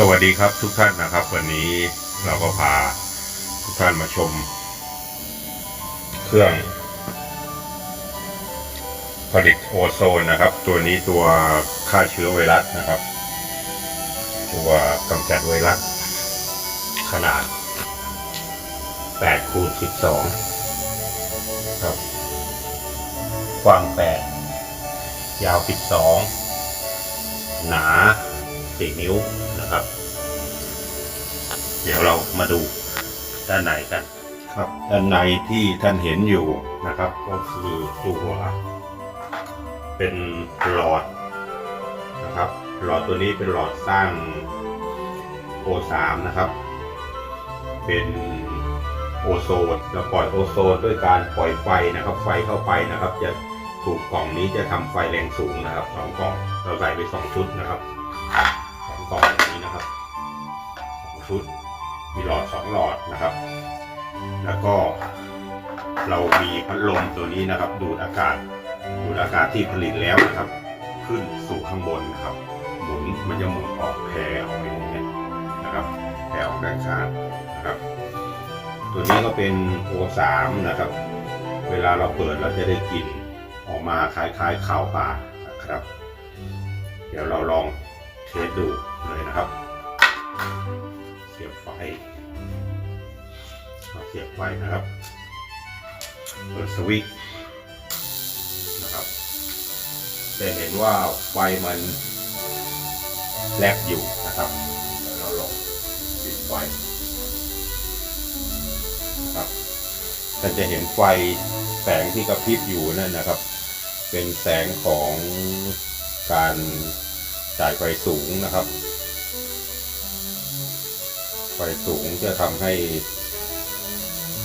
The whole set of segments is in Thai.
สวัสดีครับทุกท่านนะครับ วันนี้เราก็พาทุกท่านมาชม เครื่อง ผลิตโอโซนนะครับ ตัวนี้ตัวฆ่าเชื้อไวรัสนะครับ ตัวกำจัดไวรัส ขนาด8คูณ12 ครับกว้าง 8 ยาว 12 หนา 4 นิ้ว นะครับ เดี๋ยวเรามาดูด้านในกันครับด้านในที่ท่านเห็นอยู่นะครับ ก็คือตัวเป็นหลอดนะครับ หลอดตัวนี้เป็นหลอดสร้าง O3 นะครับ เป็นโอโซนเราปล่อยโอโซนด้วยการปล่อยไฟนะครับ ไฟเข้าไปนะครับ จะถูกกล่องนี้จะทำไฟแรงสูงนะครับสองกล่องเราใส่ไปสองชุดนะครับ ชุด มีหลอดสองหลอดนะครับ แล้วก็เรามีพัดลมตัวนี้นะครับ ดูดอากาศ ดูดอากาศที่ผลิตแล้วนะครับ ขึ้นสู่ข้างบนนะครับ หมุนมันจะหมุนออกแผ่ออกไปอย่างเงี้ยนะครับแผ่ออกด้านข้างนะครับ ตัวนี้ก็เป็น O3 นะครับ เวลาเราเปิดเราจะได้กลิ่นออกมาคล้ายๆข้าวปลานะครับ เดี๋ยวเราลองเทสดูเลยนะครับ ไฟมาเสียบไฟนะครับ เปิดสวิตช์นะครับ จะเห็นว่าไฟมันแลบอยู่นะครับเดี๋ยวเราลองปิดไฟนะครับท่านจะเห็นไฟแสงที่กระพริบอยู่นั่นนะครับ เป็นแสงของการจ่ายไฟสูงนะครับ ไฟสูงจะทำให้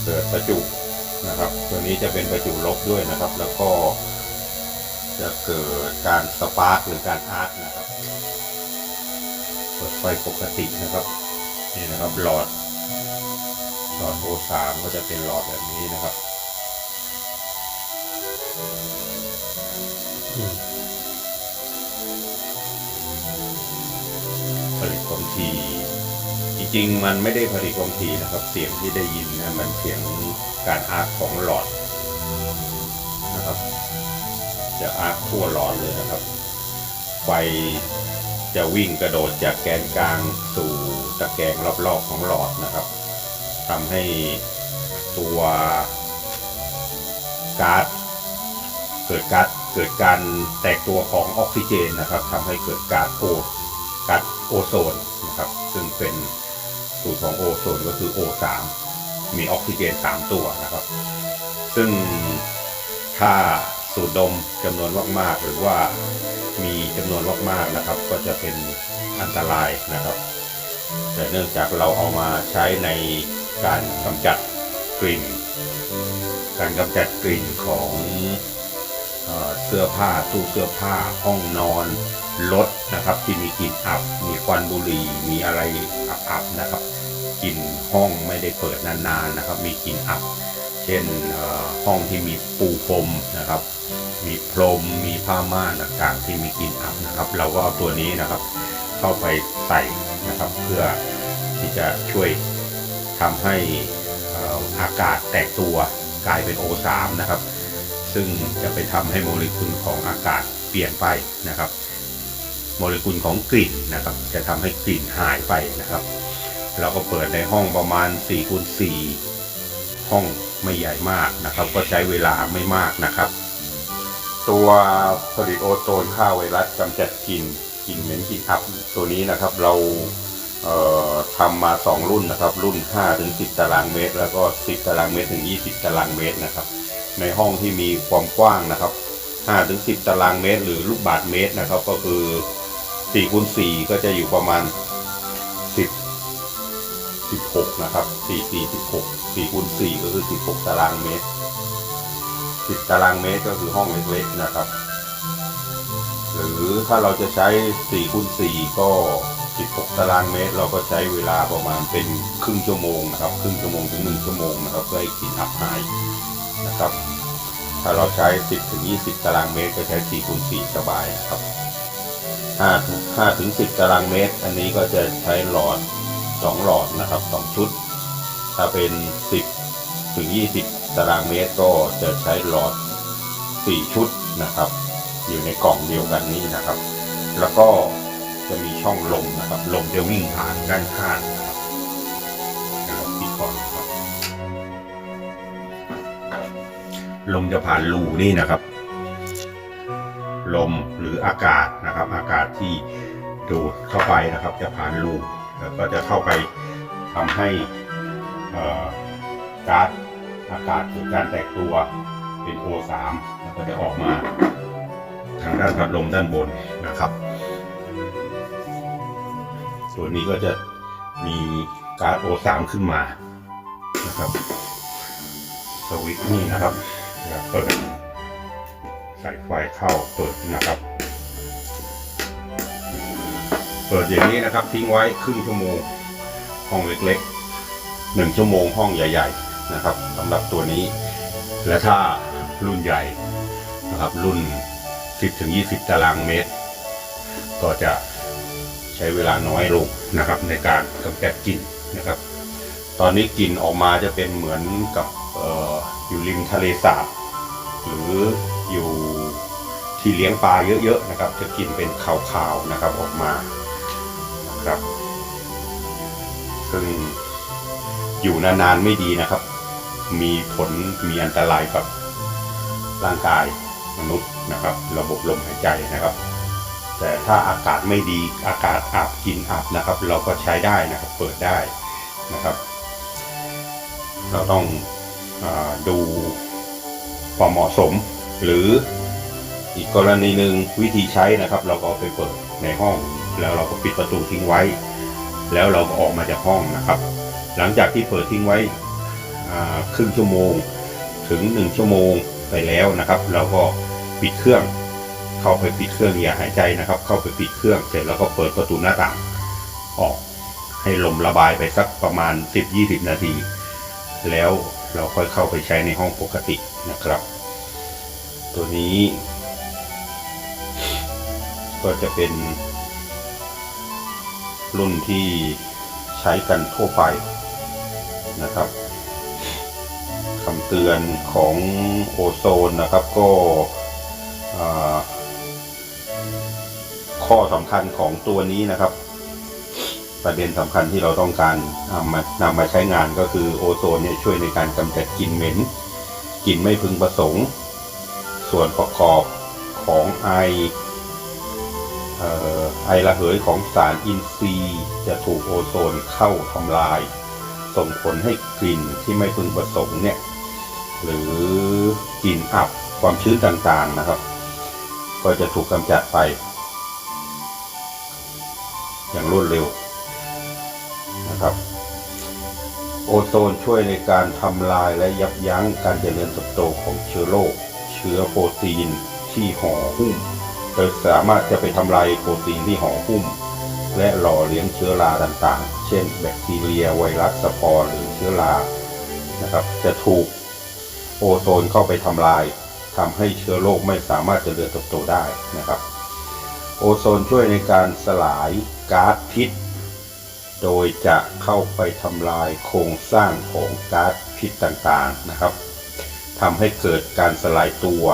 เกิดประจุนะครับ ตัวนี้จะเป็นประจุลบด้วยนะครับ แล้วก็จะเกิดการสปาร์กหรือการอาร์คนะครับ เปิดไฟปกตินะครับนี่นะครับหลอดหลอดโอสามก็จะเป็นหลอดแบบนี้นะครับผลิตความถี่ ริง ๆ มันไม่ได้ผลิตความถี่นะครับ เสียงที่ได้ยินนะมันเสียงการอาร์คของหลอดนะครับ จะอาร์คทั่วหลอดเลยนะครับ ไฟจะวิ่งกระโดดจากแกนกลางสู่ตะแกรงรอบๆของหลอดนะครับทำให้ตัวก๊าซเกิดก๊าซเกิดการแตกตัวของออกซิเจนนะครับทำให้เกิดก๊าซโอก๊าซโอโซนนะครับ ซึ่งเป็น สูตรของโอโซนก็คือ O3 มีออกซิเจน 3 ตัวนะครับ ซึ่งถ้าสูดดมจำนวนมากๆ หรือว่ามีจำนวนมากๆนะครับ ก็จะเป็นอันตรายนะครับ แต่เนื่องจากเราเอามาใช้ในการกำจัดกลิ่น การกำจัดกลิ่นของเอเสื้อผ้าตู้เสื้อผ้าห้องนอนรถนะครับ ที่มีกลิ่นอับ มีควันบุหรี่มีอะไร อับนะครับกลิ่นห้องไม่ได้เปิดนานๆนะครับ มีกลิ่นอับ เช่นห้องที่มีปูพรมนะครับ มีพรมมีผ้าม่านต่างๆ ที่มีกลิ่นอับนะครับ เราก็เอาตัวนี้นะครับ เข้าไปใส่นะครับ เพื่อที่จะช่วยทำให้เอ่ออากาศแตกตัวกลายเป็น O3 นะครับ ซึ่งจะไปทำให้โมเลกุลของอากาศเปลี่ยนไปนะครับ โมเลกุลของกลิ่นนะครับ จะทำให้กลิ่นหายไปนะครับ เราก็เปิดในห้องประมาณ4คูณ4ห้องไม่ใหญ่มากนะครับ ก็ใช้เวลาไม่มากนะครับ ตัวผลิตโอโซนฆ่าไวรัสกำจัดกลิ่นกลิ่นเหม็นกลิ่นอับตัวนี้นะครับเราเอ่อทำมา 2 รุ่นนะครับ รุ่น 5 ถึง 10 ตารางเมตร แล้วก็ 10 ตารางเมตรถึง 20 ตารางเมตรนะครับ ในห้องที่มีความกว้างนะครับ 5 ถึง 10 ตารางเมตร หรือลูกบาศก์เมตรนะครับ ก็คือ 4คูณ4ก็จะอยู่ประมาณ10 16นะครับ4 4 16 4คูณ4ก็คือ16ตารางเมตร10ตารางเมตรก็คือห้องเล็กๆนะครับ หรือถ้าเราจะใช้4คูณ4ก็16ตารางเมตร เราก็ใช้เวลาประมาณเป็นครึ่งชั่วโมงนะครับครึ่งชั่วโมงถึง1ชั่วโมงนะครับเพื่อให้กลิ่นอับหายนะครับ ถ้าเราใช้10ถึง20ตารางเมตรก็ใช้4คูณ4สบายนะครับ ถ้าห้าห้าถึงสิบตารางเมตร อันนี้ก็จะใช้หลอดสองหลอดนะครับสองชุด ถ้าเป็นสิบถึงยี่สิบตารางเมตรก็จะใช้หลอดสี่ชุดนะครับ อยู่ในกล่องเดียวกันนี้นะครับ แล้วก็จะมีช่องลมนะครับ ลมจะวิ่งผ่านด้านข้างนะครับเดี๋ยวเราปิดก่อนครับ ลมจะผ่านรูนี่นะครับ ลมหรืออากาศนะครับ อากาศที่ดูดเข้าไปนะครับ จะผ่านรูแล้วก็จะเข้าไปทำให้ก๊าซอากาศเกิดการแตกตัวเป็น O3 แล้วก็จะออกมาทางด้านพัดลมด้านบนนะครับ ส่วนนี้ก็จะมีก๊าซ O3 ขึ้นมานะครับ สวิตช์นี่นะครับเปิด ใส่ไฟเข้าเปิดนะครับ เปิดอย่างนี้นะครับทิ้งไว้ครึ่งชั่วโมงห้องเล็กๆหนึ่งชั่วโมงห้องใหญ่ ๆนะครับสำหรับตัวนี้ และถ้ารุ่นใหญ่นะครับรุ่น 10-20 ตารางเมตร ก็จะใช้เวลาน้อยลงนะครับ ในการกำจัดกลิ่นนะครับ ตอนนี้กลิ่นออกมาจะเป็นเหมือนกับอออยู่ริมทะเลสาบหรือ อยู่ที่เลี้ยงปลาเยอะๆนะครับ จะกินเป็นขาวๆนะครับออกมานะครับ ซึ่งอยู่นานๆไม่ดีนะครับ มีผลมีอันตรายกับร่างกายมนุษย์นะครับ ระบบลมหายใจนะครับ แต่ถ้าอากาศไม่ดีอากาศอาบกินอับนะครับ เราก็ใช้ได้นะครับเปิดได้นะครับ เราต้องอดูความเหมาะสม หรืออีกกรณีหนึ่งวิธีใช้นะครับ เราก็ไปเปิดในห้อง แล้วเราก็ปิดประตูทิ้งไว้ แล้วเราก็ออกมาจากห้องนะครับ หลังจากที่เปิดทิ้งไว้ครึ่งชั่วโมงถึงหนึ่งชั่วโมงไปแล้วนะครับ เราก็ปิดเครื่อง เข้าไปปิดเครื่องอย่าหายใจนะครับ เข้าไปปิดเครื่องเสร็จแล้วก็เปิดประตูหน้าต่างออกให้ลมระบายไปสักประมาณ 10-20 นาที แล้วเราค่อยเข้าไปใช้ในห้องปกตินะครับ ตัวนี้ ก็จะเป็น รุ่นที่ใช้กันทั่วไปนะครับคำเตือนของโอโซนนะครับก็ข้อสำคัญของตัวนี้นะครับ ประเด็นสำคัญที่เราต้องการนำมานำมาใช้งานก็คือโอโซนเนี่ยช่วยในการกำจัดกลิ่นเหม็นกลิ่นไม่พึงประสงค์ ส่วนประกอบของไอเอ่อไอระเหยของสารอินทรีย์จะถูกโอโซนเข้าทำลาย ส่งผลให้กลิ่นที่ไม่พึงประสงค์เนี่ยหรือกลิ่นอับความชื้นต่างๆนะครับ ก็จะถูกกำจัดไป อย่างรวดเร็วนะครับ โอโซนช่วยในการทำลายและยับยั้งการเจริญเติบโตของเชื้อโรค เชื้อโปรตีนที่ห่อหุ้มโดยสามารถจะไปทำลายโปรตีนที่ห่อหุ้ม และหล่อเลี้ยงเชื้อราต่างๆ เช่น แบคทีเรียไวรัสสปอร์หรือเชื้อรานะครับ จะถูกโอโซนเข้าไปทำลายทำให้เชื้อโรคไม่สามารถเจริญเติบโตได้นะครับ โอโซนช่วยในการสลายก๊าซพิษ โดยจะเข้าไปทำลายโครงสร้างของก๊าซพิษต่างๆนะครับ ทำให้เกิดการสลายตัว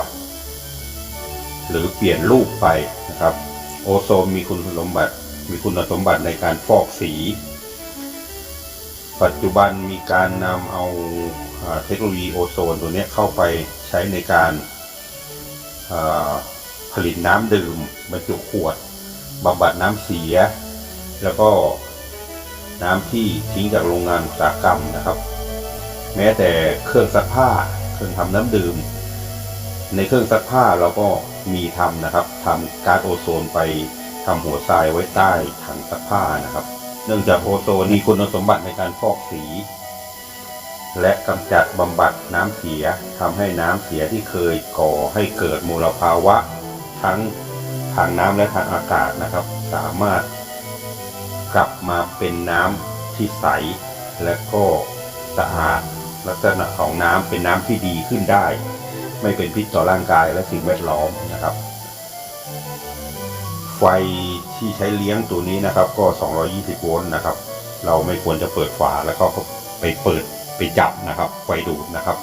หรือเปลี่ยนรูปไปนะครับ โอโซนมีคุณสมบัติมีคุณสมบัติในการฟอกสี ปัจจุบันมีการนำเอาเทคโนโลยีโอโซนตัวนี้เข้าไปใช้ในการผลิตน้ำดื่มบรรจุขวดบำบัดน้ำเสีย แล้วก็น้ำที่ทิ้งจากโรงงานอุตสาหกรรมนะครับ แม้แต่เครื่องซักผ้า เครื่องทำน้ำดื่ม ในเครื่องซักผ้าเราก็มีทำนะครับทำก๊าซโอโซนไปทำหัวทรายไว้ใต้ถังซักผ้านะครับ เนื่องจากโอโซนมีคุณสมบัติในการฟอกสี และกำจัดบำบัดน้ำเสียทำให้น้ำเสียที่เคยก่อให้เกิดมลภาวะ ทั้งทางน้ำและทางอากาศนะครับ สามารถกลับมาเป็นน้ำที่ใสและก็สะอาด ลักษณะของน้ำเป็นน้ำที่ดีขึ้นได้ ไม่เป็นพิษต่อร่างกายและสิ่งแวดล้อมนะครับ ไฟที่ใช้เลี้ยงตัวนี้นะครับ ก็ 220 โวลต์นะครับ เราไม่ควรจะเปิดฝาแล้วก็ไปเปิดไปจับนะครับ ไฟดูดนะครับ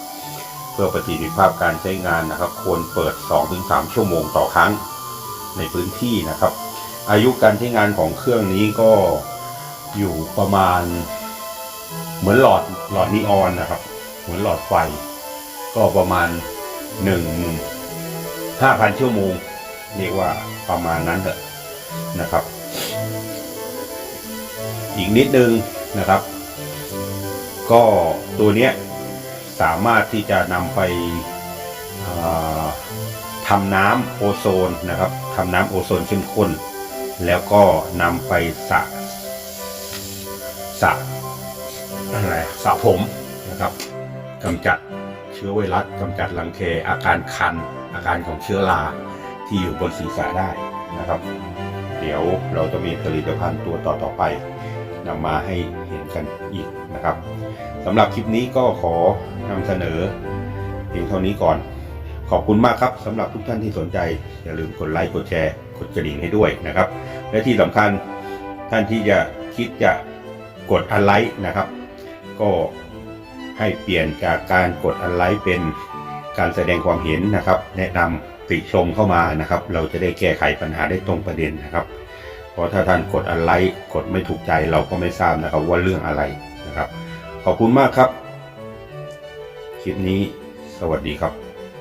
เพื่อประสิทธิภาพการใช้งานนะครับ ควรเปิด 2-3 ชั่วโมงต่อครั้งในพื้นที่นะครับ อายุการใช้งานของเครื่องนี้ก็อยู่ประมาณเหมือนหลอดหลอดนีออนนะครับ เหมือนหลอดไฟ ก็ประมาณหนึ่งห้าพันชั่วโมง เรียกว่าประมาณนั้นเถอะนะครับ อีกนิดนึงนะครับ ก็ตัวเนี้ยสามารถที่จะนำไปทำน้ำโอโซนนะครับทำน้ำโอโซนเข้มข้น แล้วก็นำไปสระสระอะไรสระผมนะครับ กำจัดเชื้อไวรัสกำจัดรังแคอาการคัน อาการของเชื้อราที่อยู่บนศีรษะได้นะครับ เดี๋ยวเราจะมีผลิตภัณฑ์ตัวต่อต่อๆไปนำมาให้เห็นกันอีกนะครับสำหรับคลิปนี้ก็ขอนำเสนอเพียงเท่านี้ก่อน ขอบคุณมากครับสำหรับทุกท่านที่สนใจ อย่าลืมกดไลค์กดแชร์กดกระดิ่งให้ด้วยนะครับ และที่สำคัญท่านที่จะคิดจะกดอันไลค์นะครับ ก็ ให้เปลี่ยนจากการกดอันไลค์เป็นการแสดงความเห็นนะครับ แนะนำติชมเข้ามานะครับ เราจะได้แก้ไขปัญหาได้ตรงประเด็นนะครับเพราะถ้าท่านกดอันไลค์กดไม่ถูกใจเราก็ไม่ทราบนะครับว่าเรื่องอะไรนะครับ ขอบคุณมากครับ คลิปนี้สวัสดีครับ